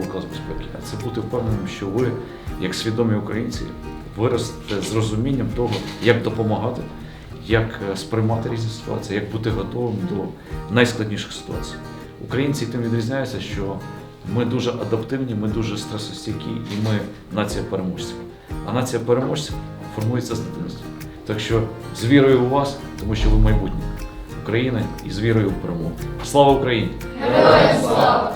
важливий клас безпеки, а це бути впевненим, що ви, як свідомі українці, виростете з розумінням того, як допомагати, як е, сприймати різні ситуації, як бути готовим до найскладніших ситуацій. Українці тим відрізняються, що ми дуже адаптивні, ми дуже стресостійкі і ми нація переможців. А нація переможців формується з дитинства. Так що з вірою у вас, тому що ви майбутнє України і з вірою в перемогу. Слава Україні! Героям слава!